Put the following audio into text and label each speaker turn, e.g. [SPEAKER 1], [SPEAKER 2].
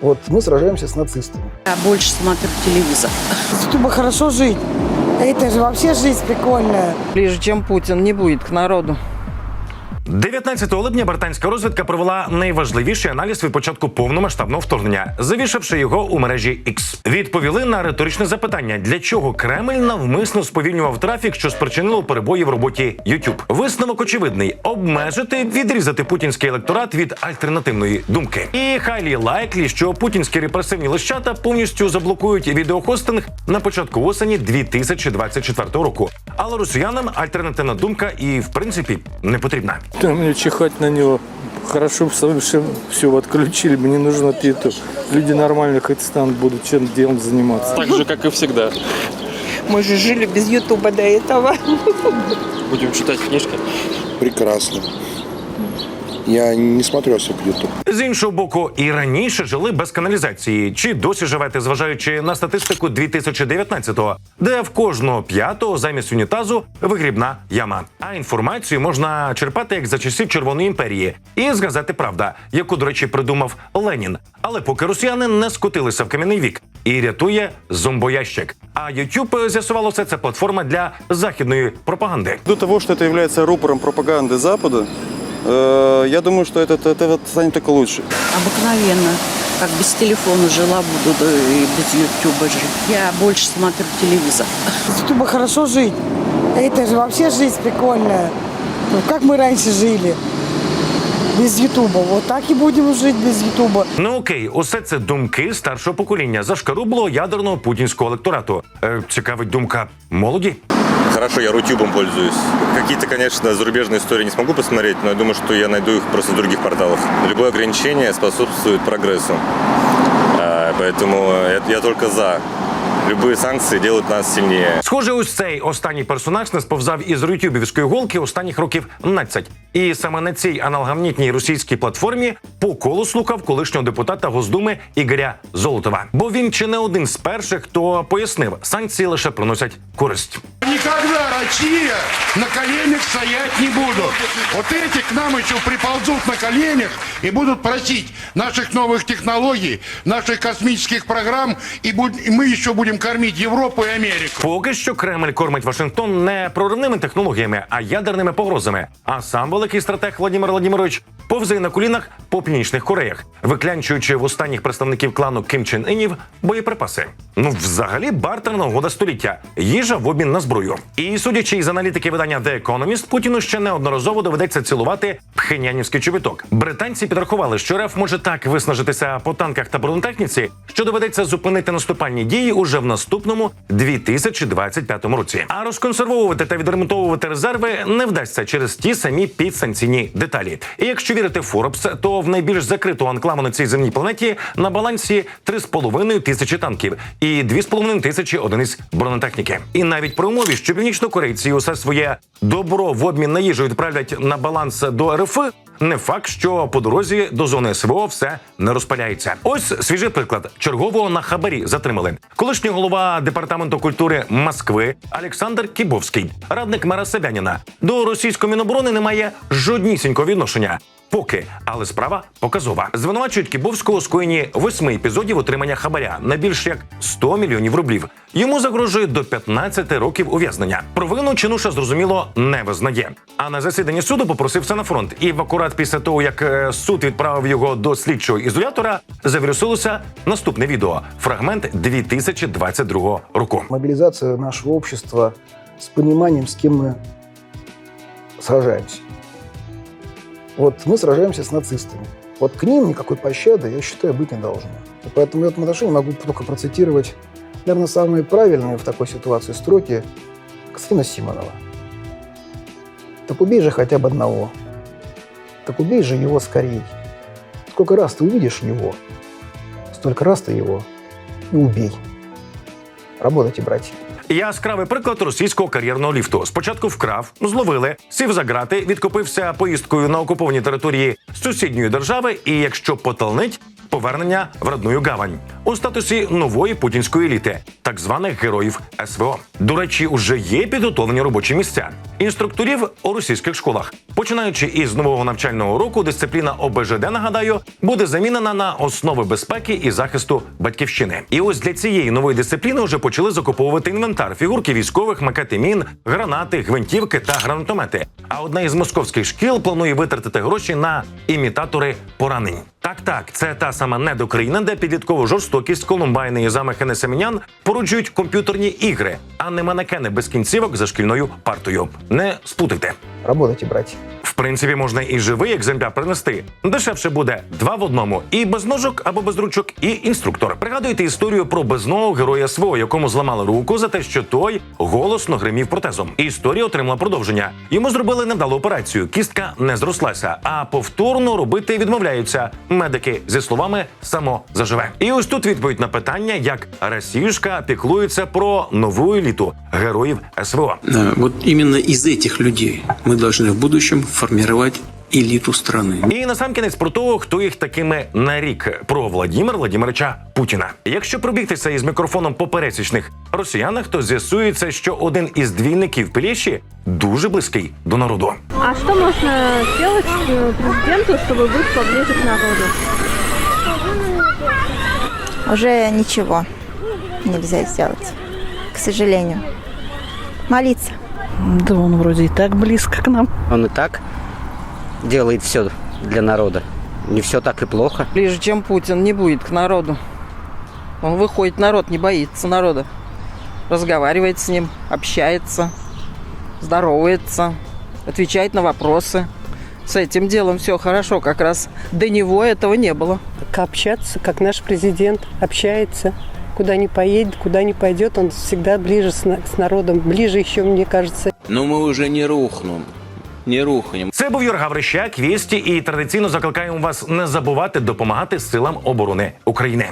[SPEAKER 1] Вот мы сражаемся с нацистами.
[SPEAKER 2] Я больше смотрю телевизор.
[SPEAKER 3] Чтобы хорошо жить. Это же вообще жизнь прикольная.
[SPEAKER 4] Ближе, чем Путин, не будет к народу.
[SPEAKER 5] 19 липня британська розвідка провела найважливіший аналіз від початку повномасштабного вторгнення, завішавши його у мережі X. Відповіли на риторичне запитання, для чого Кремль навмисно сповільнював трафік, що спричинило перебої в роботі YouTube. Висновок очевидний: обмежити, відрізати путінський електорат від альтернативної думки. І хайлі лайклі, що путінські репресивні лищата повністю заблокують відеохостинг на початку осені 2024 року. Але росіянам альтернативна думка і в принципі не потрібна.
[SPEAKER 6] Да мне чихать на него. Хорошо бы совсем все отключили, мне нужен ответ. Люди нормально хоть станут, будут чем делом заниматься.
[SPEAKER 7] Так же, как и всегда.
[SPEAKER 4] Мы же жили без Ютуба до этого.
[SPEAKER 7] Будем читать книжки.
[SPEAKER 8] Прекрасно. Я не смотрю особо YouTube.
[SPEAKER 5] З іншого боку, і раніше жили без каналізації. Чи досі живете, зважаючи на статистику 2019-го, де в кожного п'ятого замість унітазу вигрібна яма. А інформацію можна черпати як за часів Червоної імперії і з газети Правда, яку, до речі, придумав Ленін. Але поки росіяни не скотилися в кам'яний вік і рятує зомбоящик. А YouTube з'ясувалося, це платформа для західної пропаганди.
[SPEAKER 9] Ввиду того, что это является рупором пропаганды Запада, э, я думаю, что это, это, это станет только лучше.
[SPEAKER 2] Обыкновенно. Как без телефона жила, буду да и без ютуба жить. Я больше смотрю телевизор.
[SPEAKER 3] Чтобы хорошо жить. Это же вообще жизнь прикольная. Ну, как мы раньше жили. Без Ютуба. Вот так и будем жить без Ютуба.
[SPEAKER 5] Ну окей, усе це думки старшого покоління зашкарублого ядерного путінського електорату. Е, цікавить думка молоді.
[SPEAKER 10] Хорошо, я рутюбом пользуюсь. Какие-то, конечно, зарубежные истории не смогу посмотреть, но я думаю, что я найду их просто в других порталах. Любое ограничение способствует прогрессу. А, Поэтому я, я только за. Любые санкции делают нас сильнее.
[SPEAKER 5] Схоже, ось цей останній персонаж не сповзав із рютюбівської голки останніх років 12. І саме на цій аналогамнітній російській платформі по колу слухав колишнього депутата Госдуми Ігоря Золотова. Бо він чи не один з перших, хто пояснив, санкції лише приносять користь.
[SPEAKER 11] Никогда Россия на коленях стоять не будут. Вот эти к нам еще приползут на коленях и будут просить наших новых технологий, наших космических программ, и, буд- и мы еще будем кормить Европу и Америку.
[SPEAKER 5] Поки що Кремль кормить Вашингтон не проривними технологіями, а ядерними погрозами. А сам великий стратег Владимир Владимирович повзає на колінах по північних Кореях, виклянчуючи в останніх представників клану Ким Чен Інів боєприпаси. Ну, взагалі, бартерна угода століття, їжа в обмін на зброю. І судячи із аналітики видання The Economist, Путіну ще неодноразово доведеться цілувати пхенянівський чобіток. Британці підрахували, що РФ може так виснажитися по танках та бронетехніці, що доведеться зупинити наступальні дії уже в наступному 2025 році. А розконсервовувати та відремонтовувати резерви не вдасться через ті самі підсанкційні деталі. І якщо вірити Forbes, то в найбільш закриту анклаву на цій земній планеті на балансі 3,5 тисячі танків і 2,5 тисячі одиниць бронетехніки. І навіть при умові, що північнокорейці усе своє добро в обмін на їжу відправлять на баланс до РФ, не факт, що по дорозі до зони СВО все не розпаляється. Ось свіжий приклад. Чергового на хабарі затримали. Колишній голова департаменту культури Москви Олександр Кібовський, радник мера Собяніна. До російської міноборони немає жоднісінького відношення. Поки, але справа показова. Звинувачують Кібовського у скоєнні восьми епізодів отримання хабаря на більш як 100 мільйонів рублів. Йому загрожує до 15 років ув'язнення. Провину чинуша зрозуміло не визнає. А на засіданні суду попросився на фронт. І в акурат після того, як е, суд відправив його до слідчого ізолятора, завірусилося наступне відео. Фрагмент 2022 року.
[SPEAKER 1] Мобилизация нашего общества с пониманием, с кем мы сражаемся. Вот мы сражаемся с нацистами. Вот к ним никакой пощады, я считаю, быть не должно. И поэтому в этом отношении могу только процитировать, наверное, самые правильные в такой ситуации строки Катерина Симонова. Так убей же хотя бы одного. Так убей же его скорей. Сколько раз ты увидишь его, столько раз ты его и убей. Работайте, братья.
[SPEAKER 5] Яскравий приклад російського кар'єрного ліфту. Спочатку вкрав, зловили, сів за грати, відкупився поїздкою на окуповані території сусідньої держави. І якщо поталнить, повернення в родную гавань у статусі нової путінської еліти, так званих героїв СВО. До речі, уже є підготовлені робочі місця інструкторів у російських школах. Починаючи із нового навчального року, дисципліна ОБЖД, нагадаю, буде замінена на основи безпеки і захисту батьківщини. І ось для цієї нової дисципліни вже почали закуповувати інвентар, фігурки військових, макети мін, гранати, гвинтівки та гранатомети. А одна із московських шкіл планує витратити гроші на імітатори поранень. Так, так, це та сама недокраїна, де підліткову жорстокість, колумбайни і замахи на семенян поруджують комп'ютерні ігри, а не манекени без кінцівок за шкільною партою. Не сплутайте.
[SPEAKER 1] Работайте, братья
[SPEAKER 5] В принципі, можна і живий екземпляр принести. Дешевше буде два в одному: і без ножок або без ручок, і інструктор. Пригадуєте історію про безного героя СВО, якому зламали руку за те, що той голосно гримів протезом. Історія отримала продовження. Йому зробили невдалу операцію. Кістка не зрослася, а повторно робити відмовляються. Медики зі словами само заживе. І ось тут відповідь на питання, як Росіюшка піклується про нову еліту героїв СВО.
[SPEAKER 7] Э, Вот именно из этих людей мы должны в будущем формировать элиту страны.
[SPEAKER 5] І насамкінець про того, хто їх такими нарік про Владимира Владимировича Путіна. Якщо пробігтися із мікрофоном по пересічних росіянах, то з'ясується, що один із двійників Пелєші дуже близький до народу.
[SPEAKER 12] А что можно сделать э, президенту, чтобы быть поближе к народу?
[SPEAKER 13] Уже ничего нельзя сделать, к сожалению. Молиться.
[SPEAKER 2] Да он вроде и так близко к нам.
[SPEAKER 14] Он и так делает все для народа. Не все так и плохо.
[SPEAKER 4] Ближе, чем Путин, не будет к народу. Он выходит, народ не боится народа. Разговаривает с ним, общается, здоровается, отвечает на вопросы. С этим делом все хорошо, как раз до него этого не было.
[SPEAKER 3] Общаться, как наш президент общается. Куда ни поедет, куда ни пойдет, он всегда ближе с, с народом. Ближе еще, мне кажется,
[SPEAKER 7] Но мы уже не рухнем. Не рухнем.
[SPEAKER 5] Це був Юрга Врищак, Вісті, і традиційно закликаємо вас не забувати допомагати силам оборони України.